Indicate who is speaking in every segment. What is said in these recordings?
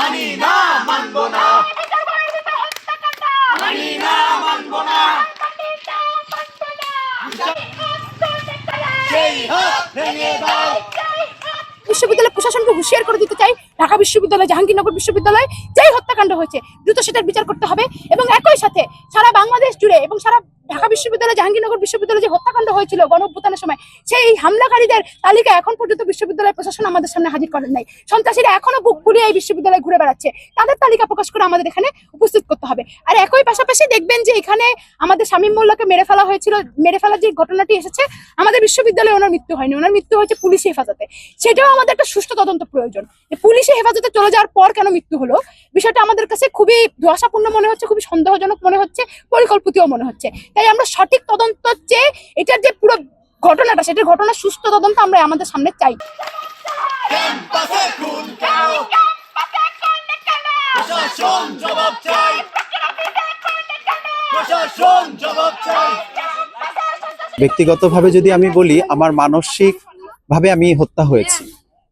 Speaker 1: মানি না মানব না। মানি না মানব না।
Speaker 2: বিশ্ববিদ্যালয় প্রশাসনকে হুঁশিয়ার করে দিতে চাই। ঢাকা বিশ্ববিদ্যালয় জাহাঙ্গীরনগর বিশ্ববিদ্যালয় যেই হত্যাকাণ্ড হয়েছে দ্রুত সেটার বিচার করতে হবে। এবং একই সাথে সারা বাংলাদেশ জুড়ে এবং সারা ঢাকা বিশ্ববিদ্যালয়, জাহাঙ্গীরনগর বিশ্ববিদ্যালয়ে যে হত্যাকাণ্ড হয়েছিল গণ সময়, সেই হামলাকারীদের তালিকা এখন পর্যন্ত বিশ্ববিদ্যালয় প্রশাসন আমাদের সামনে হাজির করেন নাই। সন্ত্রাসীরা এখনও বুক ফুলিয়ে এই বিশ্ববিদ্যালয়ে ঘুরে বেড়াচ্ছে। তাদের তালিকা প্রকাশ করে আমাদের এখানে উপস্থিত করতে হবে। আর একই পাশাপাশি দেখবেন যে এখানে আমাদের শামীম মোল্লাকে মেরে ফেলা হয়েছিল, মেরে ফেলার যে ঘটনাটি এসেছে, আমাদের বিশ্ববিদ্যালয়ে ওনার মৃত্যু হয়নি। ওনার মৃত্যু হয়েছে পুলিশি হেফাজতে। সেটাও আমাদের একটা সুষ্ঠু তদন্ত প্রয়োজন। পুলিশি হেফাজতে চলে যাওয়ার পর কেন মৃত্যু হলো, বিষয়টা আমাদের কাছে খুবই ধোয়াশাপূর্ণ মনে হচ্ছে, খুবই সন্দেহজনক মনে হচ্ছে, পরিকল্পিতও মনে হচ্ছে। তাই আমরা সঠিক তদন্ত চেয়ে এটার যে পুরো ঘটনাটা সেটার ঘটনা সুস্থ তদন্ত আমরা আমাদের সামনে চাই।
Speaker 3: ব্যক্তিগতভাবে যদি আমি বলি আমার মানসিক ভাবে আমি হত্যা হয়েছি।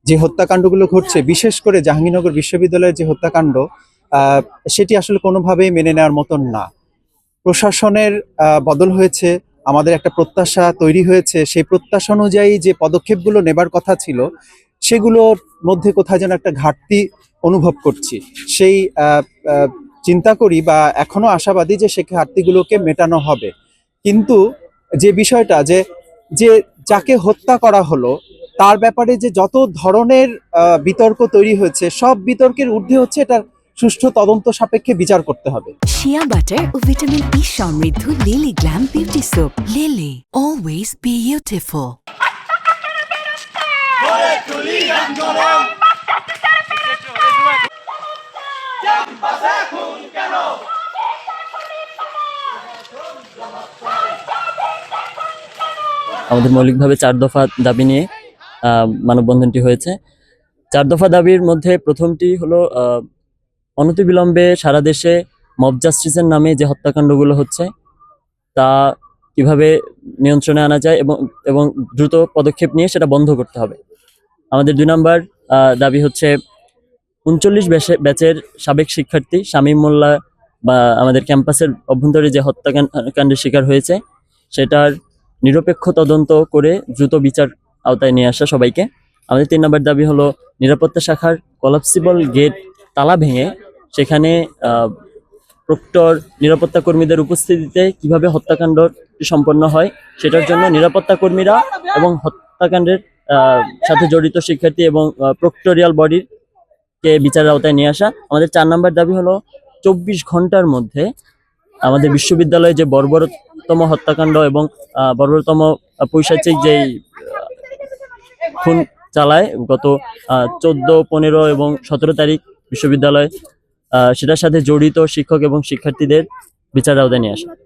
Speaker 3: যে হত্যাকাণ্ডগুলো ঘটছে বিশেষ করে জাহাঙ্গীরনগর বিশ্ববিদ্যালয়ের যে হত্যাকাণ্ড আহ, সেটি আসলে কোনোভাবেই মেনে নেওয়ার মতন না। প্রশাসনের বদল হয়েছে, আমাদের একটা প্রত্যাশা তৈরি হয়েছে, সেই প্রত্যাশা অনুযায়ী যে পদক্ষেপগুলো নেবার কথা ছিল, সেগুলোর মধ্যে কোথায় যেন একটা ঘাটতি অনুভব করছি। সেই চিন্তা করি বা এখনও আশাবাদী যে সে ঘাটতিগুলোকে মেটানো হবে। কিন্তু যে বিষয়টা যে যে যাকে হত্যা করা হলো, তার ব্যাপারে যে যত ধরনের বিতর্ক তৈরি হয়েছে, সব বিতর্কের ঊর্ধ্বে হচ্ছে এটার সুষ্ঠু তদন্ত সাপেক্ষে বিচার করতে হবে।
Speaker 4: শিয়া বাটার ও ভিটামিন ই সমৃদ্ধ Lily glam beauty soap Lily always beautiful
Speaker 5: আমাদের মৌলিকভাবে চার দফা দাবি নিয়ে আহ, মানববন্ধনটি হয়েছে। চার দফা দাবির মধ্যে প্রথমটি হলো আহ, অনতিবিলম্বে সারা দেশে মব জাস্টিসের নামে যে হত্যাকাণ্ডগুলো হচ্ছে, তা কীভাবে নিয়ন্ত্রণে আনা যায় এবং এবং দ্রুত পদক্ষেপ নিয়ে সেটা বন্ধ করতে হবে। আমাদের দুই নম্বর দাবি হচ্ছে উনচল্লিশ ব্যাচের সাবেক শিক্ষার্থী শামীম মোল্লা, বা আমাদের ক্যাম্পাসের অভ্যন্তরে যে হত্যাকাণ্ডের শিকার হয়েছে, সেটার নিরপেক্ষ তদন্ত করে দ্রুত বিচার আওতায় নিয়ে আসা সবাইকে। আমাদের তিন নম্বর দাবি হলো নিরাপত্তা শাখার কলাপসিবল গেট তালা ভেঙে সেখানে প্রক্টর নিরাপত্তা কর্মীদের উপস্থিতিতে কীভাবে হত্যাকাণ্ড সম্পন্ন হয়, সেটার জন্য নিরাপত্তা কর্মীরা এবং হত্যাকাণ্ডের সাথে জড়িত শিক্ষার্থী এবং প্রক্টোরিয়াল বডির কে বিচারের আওতায় নিয়ে আসা। আমাদের চার নম্বর দাবি হলো, চব্বিশ ঘণ্টার মধ্যে আমাদের বিশ্ববিদ্যালয়ে যে বর্বরতম হত্যাকাণ্ড এবং বর্বরতম পৈশাচিক যেই, খুন চালায় গত চোদ্দ, পনেরো এবং সতেরো তারিখ বিশ্ববিদ্যালয় সেটার সাথে জড়িত শিক্ষক এবং শিক্ষার্থীদের বিচার আওতায় নিয়ে আসা।